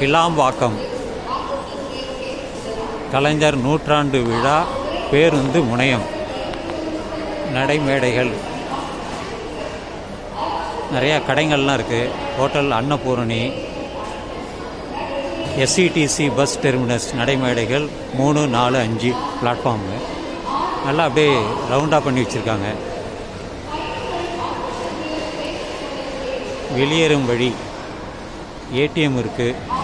கிளாம்பாக்கம் கலைஞர் நூற்றாண்டு விழா பேருந்து முனையம் நடைமேடைகள். நிறையா கடைகள்லாம் இருக்குது hotel Annapoorani SCTC bus terminus நடைமேடைகள் மூணு நாலு அஞ்சு பிளாட்ஃபார்மு நல்லா அப்படியே ரவுண்டாக பண்ணி வச்சுருக்காங்க. வெளியேறும் வழி ஏடிஎம் இருக்குது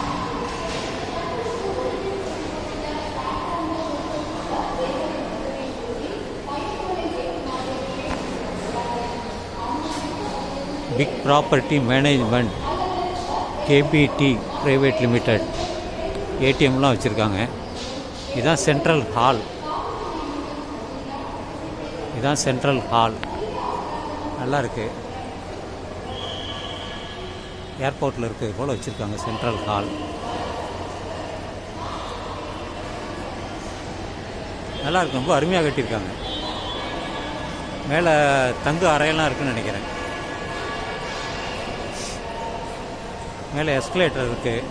big property management KPD private limited ஏடிஎம்லாம் வச்சுருக்காங்க. இதுதான் சென்ட்ரல் ஹால் இதுதான் சென்ட்ரல் ஹால் நல்லா இருக்குது ஏர்போர்ட்டில் இருக்கிறது போல் வச்சுருக்காங்க சென்ட்ரல் ஹால் நல்லா இருக்கு. ரொம்ப அருமையாக கட்டியிருக்காங்க. மேலே தங்கு அறையெல்லாம் இருக்குன்னு நினைக்கிறேன். மேலே எஸ்கலேட்டர் இருக்குது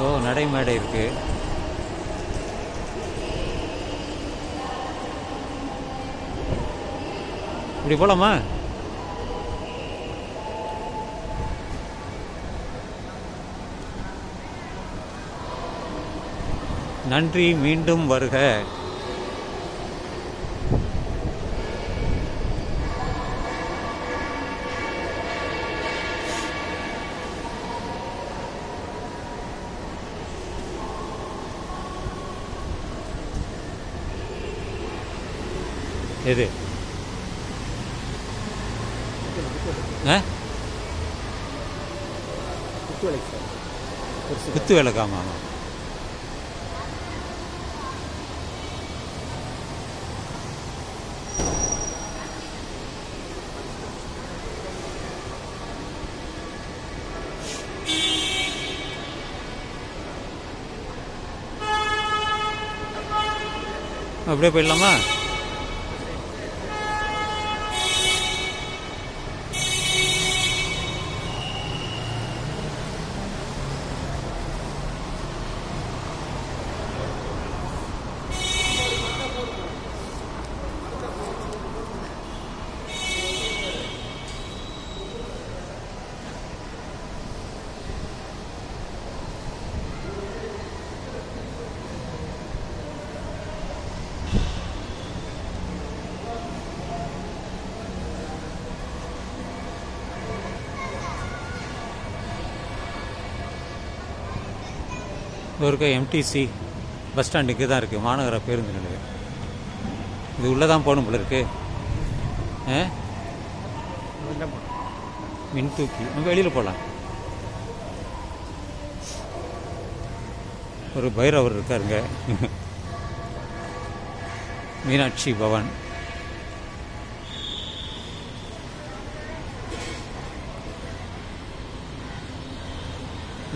ஓ நடைமேடை இருக்குது இப்படி போகலாமா நன்றி மீண்டும் வருக. எது? குத்து விளக்காமா? ஆமாம் அப்படியே போயிடலாமா? இப்போ இருக்க எம்டிசி பஸ் ஸ்டாண்ட் இங்கே தான் இருக்குது மாநகர பேருந்து நிலையம். இது உள்ளே தான் போகணும் போல இருக்கு. ஆ? மின் தூக்கி. நம்ம வெளியில் போகலாம் ஒரு பைரவர் இருக்காருங்க. மீனாட்சி பவன்.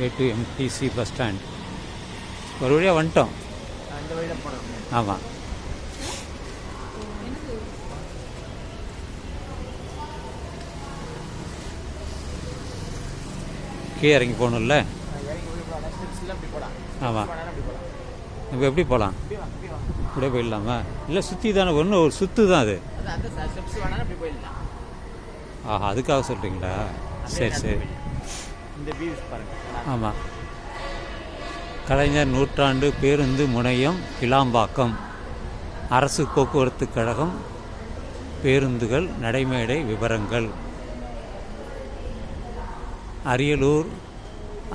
ஏ டு எம்டிசி பஸ் ஸ்டாண்ட் ஒரு வழியாக வந்துட்டோம் ஆமாம் கீழே இறங்கி போகணும்ல? ஆமாம் இப்போ எப்படி போகலாம் இப்படியே போயிடலாமா? இல்லை சுற்றி தானே ஒன்று ஒரு சுற்று தான் அது. ஆஹா அதுக்காக சொல்கிறீங்களா சரி சரி. ஆமாம் கலைஞர் நூற்றாண்டு பேருந்து முனையம் கிளாம்பாக்கம். அரசு போக்குவரத்து கழகம் பேருந்துகள் நடைமேடை விவரங்கள் அரியலூர்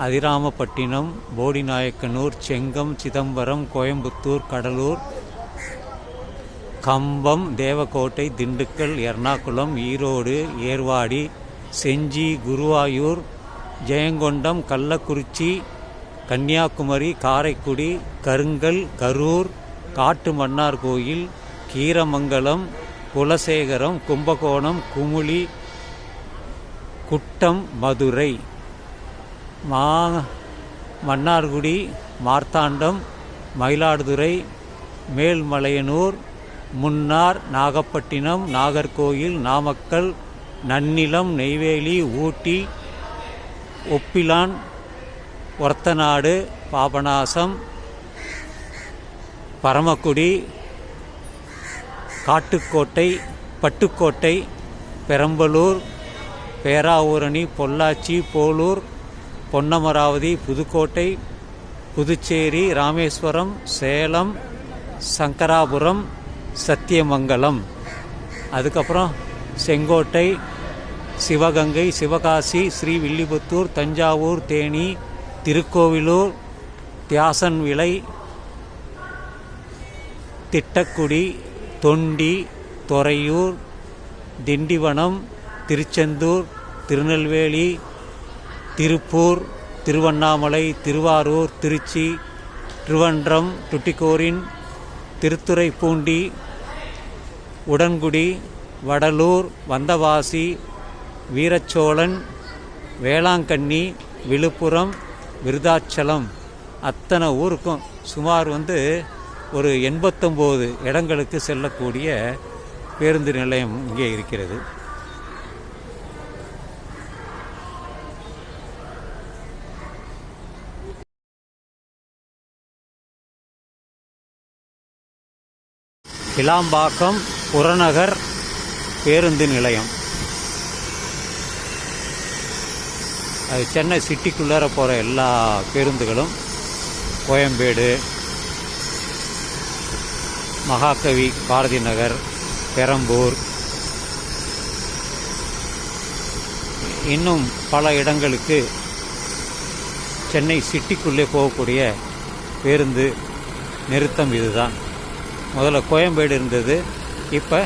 அதிராமப்பட்டினம் போடிநாயக்கனூர் செங்கம் சிதம்பரம் கோயம்புத்தூர் கடலூர் கம்பம் தேவக்கோட்டை திண்டுக்கல் எர்ணாகுளம் ஈரோடு ஏர்வாடி செஞ்சி குருவாயூர் ஜெயங்கொண்டம் கள்ளக்குறிச்சி கன்னியாகுமரி காரைக்குடி கருங்கல் கரூர் காட்டு மன்னார் கோயில் கீரமங்கலம் குலசேகரம் கும்பகோணம் குமுளி குட்டம் மதுரை. மா மன்னார்குடி மார்த்தாண்டம் மயிலாடுதுறை மேல்மலையனூர் முன்னார் நாகப்பட்டினம் நாகர்கோயில் நாமக்கல் நன்னிலம் நெய்வேலி ஊட்டி ஒப்பிலான் ஒரத்தநாடு பாபநாசம் பரமக்குடி காட்டுக்கோட்டை பட்டுக்கோட்டை பெரம்பலூர் பேராவூரணி பொள்ளாச்சி போலூர் பொன்னமராவதி புதுக்கோட்டை புதுச்சேரி ராமேஸ்வரம் சேலம் சங்கராபுரம் சத்தியமங்கலம். அதுக்கப்புறம் செங்கோட்டை சிவகங்கை சிவகாசி ஸ்ரீவில்லிபுத்தூர் தஞ்சாவூர் தேனி திருக்கோவிலூர் தியாசன்விளை திட்டக்குடி தொண்டி துறையூர் திண்டிவனம் திருச்செந்தூர் திருநெல்வேலி திருப்பூர் திருவண்ணாமலை திருவாரூர் திருச்சி திருவன்றம் டுட்டிக்கோரின் திருத்துறைப்பூண்டி உடன்குடி வடலூர் வந்தவாசி வீரச்சோழன் வேளாங்கண்ணி விழுப்புரம் விருதாச்சலம். அத்தனை ஊருக்கும் சுமார் வந்து ஒரு எண்பத்தொம்போது இடங்களுக்கு செல்லக்கூடிய பேருந்து நிலையம் இங்கே இருக்கிறது. கிளாம்பாக்கம் புறநகர் பேருந்து நிலையம். அது சென்னை சிட்டிக்குள்ளார போகிற எல்லா பேருந்துகளும் கோயம்பேடு மகாகவி பாரதி நகர் பெரம்பூர். இன்னும் பல இடங்களுக்கு சென்னை சிட்டிக்குள்ளே போகக்கூடிய பேருந்து நிறுத்தம் இதுதான். முதல்ல கோயம்பேடு இருந்தது இப்போ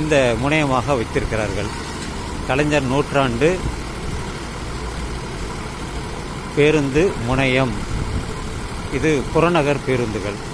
இந்த முனையமாக வைத்திருக்கிறார்கள். கலைஞர் நூற்றாண்டு பேருந்து முனையம். இது புறநகர் பேருந்துகள்.